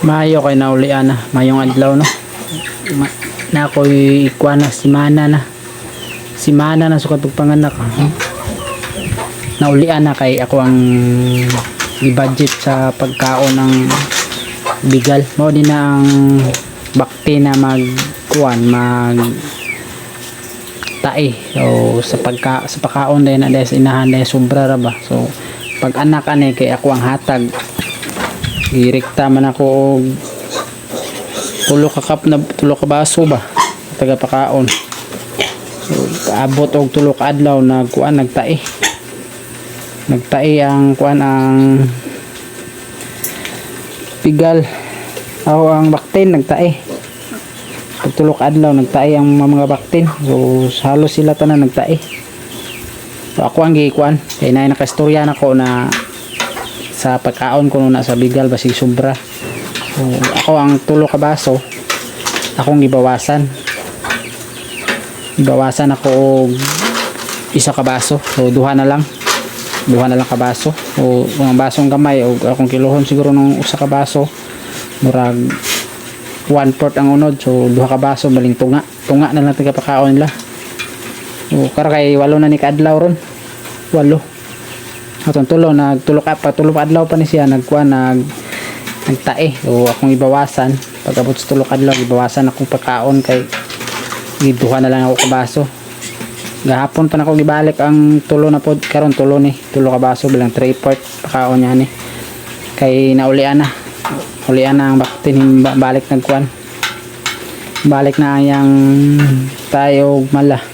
Mayo kay naulian na. Mayong adlaw no. Ma- na ako'y ikuha na si Mana na. Si Mana na sukat pagpanganak. Hmm? Na kay ako ang i-budget sa pagkaon ng bigal. Mao din na ang bakti na magkuan mag tae. So sa pagka sa pagkaon din na sa inahan dahil sobra ra ba. So pag anak ani kay ako ang hatag Direkta man ako og tulo ka cup na tulo ka baso ba taga pakaon. So kaabot og tulo ka adlaw nagkuan nagtae. Nagtae ang kuan ang pigal ako ang baktin nagtae. Pag tulo ka adlaw nagtae ang mga baktin. So halos sila tanan nagtae. So ako ang gikuan kay na nakastorya na ko na sa pagkaon ko na sa bigal basig sobra. So, ako ang tulo ka baso. Akong gibawasan. Gibawasan ako og isa ka baso. So duha na lang. Duha na lang ka baso. O mga basong gamay o akong kilohon siguro ng usa ka baso murag one fourth ang unod. So duha ka baso baling tunga. Tunga na lang taga pagkaon nila. So kara kay walo na ni kadlaw ron. Walo atong tulo nagtulo ka pa tulo adlaw pa ni siya nagkuha nag nagtae o akong ibawasan. Pag abot sa tulo adlaw ibawasan akong pagkaon kay giduha na lang ako kabaso. Gahapon pa na ako gibalik ang tulo na pod karon tulo ni tulo ka bilang 3 part pagkaon niya ni. Kay naulian na ulian na ang baktin balik nagkuan balik na yang tayo mala.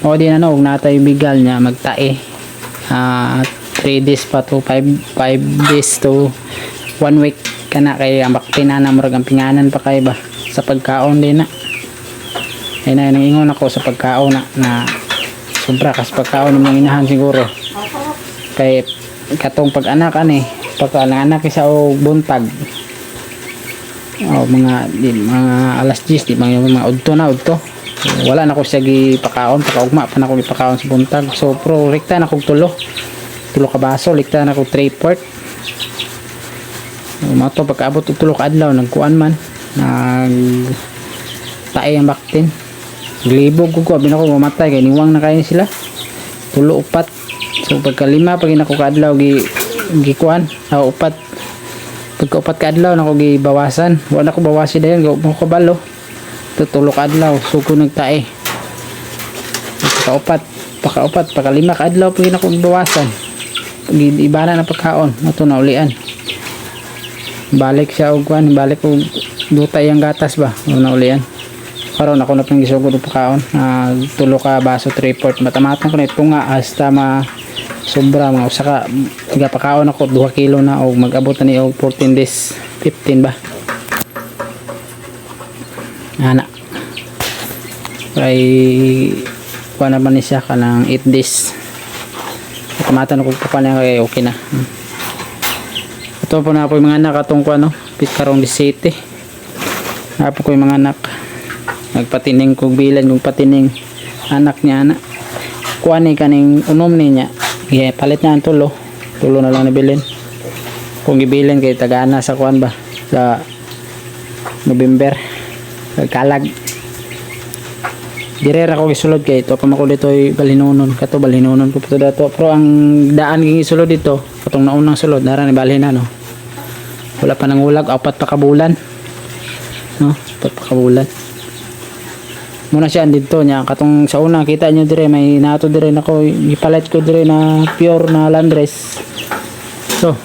O di na no natay bigal niya magtae ah 3 days pa to 5 5 days to 1 week. Kana kay ang baktina na murag ang pinganan pa kay ba? Sa pagkaon din na. Ay na nangingon ako sa pagkaon na, na sobra kas pagkaon ng inahan siguro. Kay katong pag-anak ani pagka anak isa o buntag. O mga di, mga alas 10 di mga, mga udto na udto wala na ko siya gipakaon. Pakaugma pa na ko gipakaon sa buntag. So pro rekta na kog tulo. Tulo ka baso likta na ko 3 port. Mo to pagkaabot tulo ka adlaw nagkuan man. Nag tae ang baktin. Glibog ko ko abi na ko mamatay kay niwang na kayo sila. Tulo upat. So pagka lima pag inako ka adlaw gi gikuan. Ah upat. Pagka upat ka adlaw nako gibawasan. Wala ko bawasi dayon ko balo tutulok adlaw suko nagtae. Pakaupat pakaupat pakalima ka adlaw pag ako ibawasan pag ibana na pagkaon ato na ulian. Balik siya og balik og dutay ang gatas ba? Na ulian. Karon ako na pang gisugod og pagkaon. Uh, tulo ka baso 3 port matamatan ko na itunga hasta ma sobra mga usa ka tiga pagkaon ako 2 kilo na og mag-abot na ni og 14 days 15 ba ana. Ay kuha naman ni ka ng 8 days. Kamatan ko pa na kay okay na. Ito po na po yung mga anak atong kuha no? Pit karong 17 na po ko yung mga anak. Nagpatining kong bilan yung patining anak niya anak kuha ni kaning unom ni niya. Yeah, palit niya ang tulo. Tulo na lang nabilin kung gibilin kay tagana sa kuan ba? Sa November kalag. Direra ko gisulod kay ito pamako dito ay balhinunon. Kato balhinunon ko pa to dato. Pero ang daan ging isulod dito katong naunang sulod nara ni balhin no? Wala pa nang ulag apat pa kabulan. No? Apat pa kabulan. Muna siya dito niya. Katong sa una kita nyo dire may nato dire nako ipalit ko dire na pure na landress so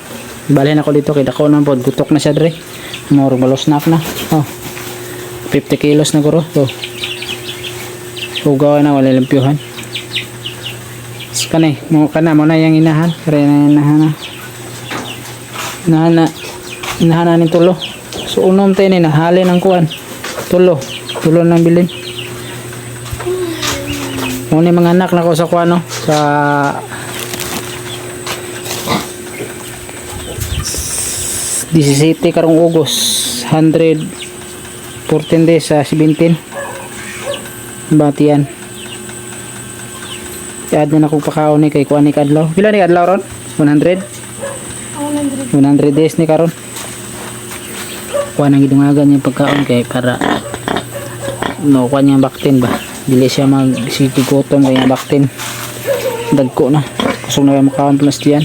balhin ako dito kay dako naman pod gutok na siya dire. More malos na na. Oh 50 kilos na guro to Ugaw na wala limpyuhan. Kanay, mo kana mo na yang inahan, kare na inahan na. Inahan na. Inahan na ni tulo. So unom tayo ni nahali ng kuan. Tulo. Tulo ng bilin. Mo ni mga anak na ko sa kuan no, sa Disisiti karong Ugos 100 14 days sa 17 batian Iad na ako pakaon ni kay kuan ni kadlaw. Pila ni kadlaw ron? 100? 100 days ni karon. kuha ng gidungagan yung pagkaon kay para no kuha niya baktin ba dili siya mag sitigutom kaya baktin dagko na kusog na yung makaon plus diyan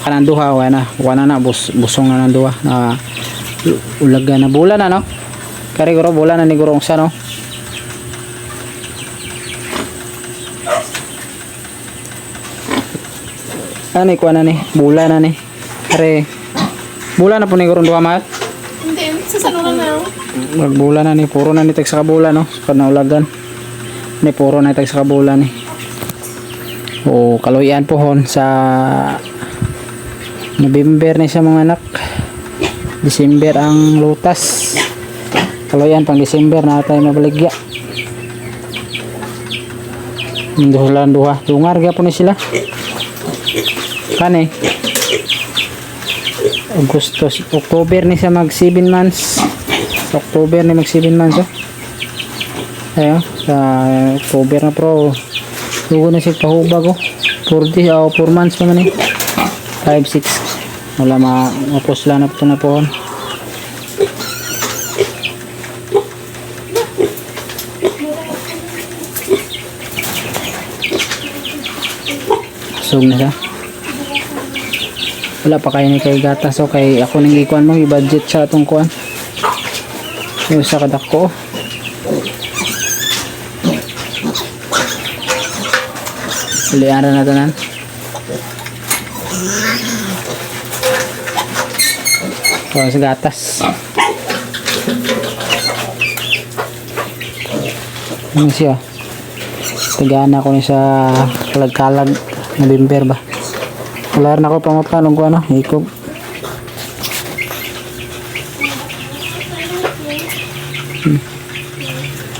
kanang duha wa na wa na bus, busong na ng na ulaga na bulan na no? Kari guro bulan na ni gurong sa no Ani kuha na ni? Bulan na ni. Kari bulan na po ni gurong duha mat Hindi, sa saluran na ako. magbulan na ni puro na ni tag sa kabulan no? Sa naulagan. Ni puro na tag sa kabulan ni. O kaluyan po hon sa November ni sa mga anak December ang lutas kaluyan pang December na tayo mabaligya duhulan duha dungar ga po ni sila kani Augustus October ni siya mag 7 months sa October ni mag 7 months oh. Ayo, sa October na pro. Lugo na siya pahubag oh. 40 o 4 months pa man eh. 5 6. Wala ma mapusla na po na po. Sug na siya. Wala pa kayo ni kay gatas so kay ako nang gikuan mo i-budget sa atong kuan. Yung sa kadako. Liara na tanan. Oh, sa gatas. Ano siya? Tagaan ako ni sa kalag-kalag November ba? Wala rin ako pamapanong ko ano, hikob.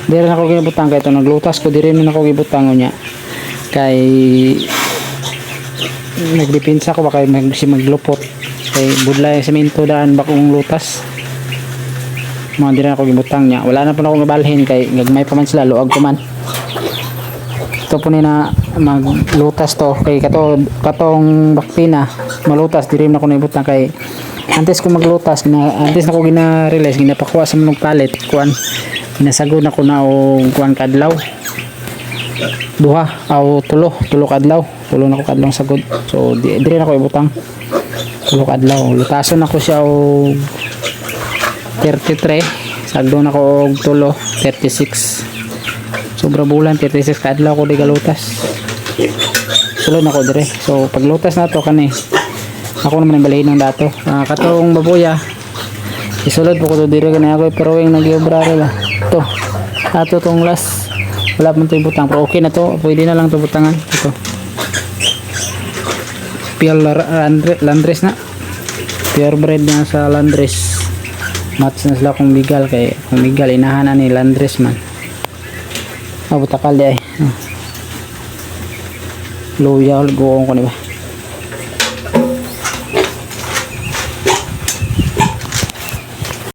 Di rin ako ginabutang kay ito naglutas ko di rin ako gibutang niya kay nagdipinsa ko ba kay mag, si maglupot. Kay budlay semento daan ba kong lutas. Mga di rin ako gibutang niya. Wala na po na akong gabalhin kay gagmay pa man sila luag ko man. Ito po na maglutas to. Kay kato katong baktina malutas di rin ako naibutang. Kay antes ko maglutas na antes na ko gina-release ginapakuha sa mga palit kuan ginasagod na ko na og kuan kadlaw. Duha aw tulo tulo kadlaw tulo na ko kadlaw sagod so di dire na ko ibutang. Tulo kadlaw. Lutason ako siya og 33 sagdo na ko og tulo 36 sobra bulan 36 kadlaw ko di galutas sulod na ko dire. So paglutas na to kani ako naman ang balahin ng dato. Ah, katong babuya isulod po ko to dire kani ako pero yung nag-iobra ba? To ato tong last. Wala pa ito butang pero okay na to. Pwede na lang to butangan. Ito lar- landre- landres na. Pure bread na sa landres. Match na sila kung bigal kay kung bigal inahan na ni landres man. Ah butakal di ay. Ah. luya goong ko ni ba